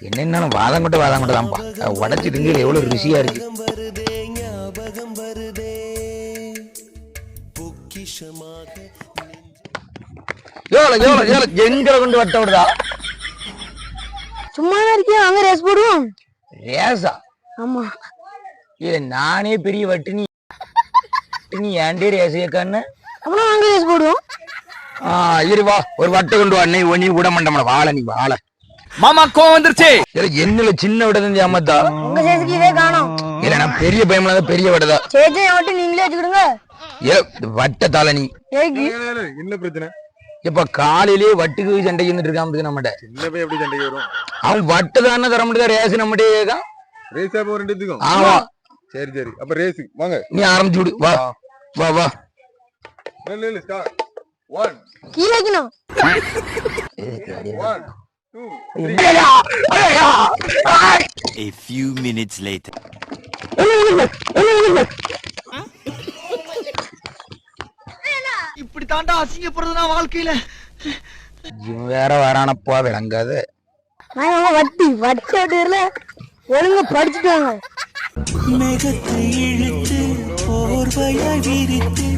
என்னென்ன வாதம் கொண்டு வாதம் கொண்டு தான்ப்பா உடச்சி திங்கிறது எவ்வளவு ருசியா இருக்கு. எங்களை கொண்டு வட்ட விடுதா சும்மா இருக்கியா? அங்க ரேஸ் போடுவோம். ரேசா ஆமா. ஏ நானே பெரிய வட்டு நீ ஏன்டே ரேசையக்கான்னு அப்புறம் அங்க ரேஸ் போடுவோம். ஆ இரு வா. ஒரு வட்டை கொண்டு வா. நீ நீ விட மாட்டோம்ல வாழ நீ வாழ. மாமா கோவம் வந்துருச்சு. என்னல சின்ன விட தான் ஏமாத்தா உங்க சேசுக்கு இதே காணும். இல்ல நான் பெரிய பயம்ல தான் பெரிய விடதா. சேச்சு மட்டும் நீங்களே வச்சுக்கிடுங்க. ஏ வட்ட தாள நீ. என்ன பிரச்சனை? இப்ப காலையிலேயே வட்டுக்கு சண்டைக்கு வந்துட்டு இருக்கான் நம்மகிட்ட. சின்ன பையன் எப்படி சண்டைக்கு வரும் அவன் வட்டு தானே தர முடியாது? ரேஸ் நம்மகிட்டே கேட்கான். ரேஸ் ஆகும் ரெண்டுத்துக்கும் ஆமா. சரி சரி. அப்ப ரேஸ் வாங்க. நீ ஆரம்பிச்சு விடு. வா வா வா. இல்ல இல்ல ஸ்டார்ட் ஒன் கீழே வைக்கணும். A few minutes later. இப்படி தாண்டா அசிங்கப்படுறது நான் வாழ்க்கையில வேற வரானப்பா விளங்காது. வட்டி வட்டி வட்டுல ஒழுங்கா படிச்சுட்டு வாங்க மேகத்தை இழுத்து போர்வையாய் விரித்து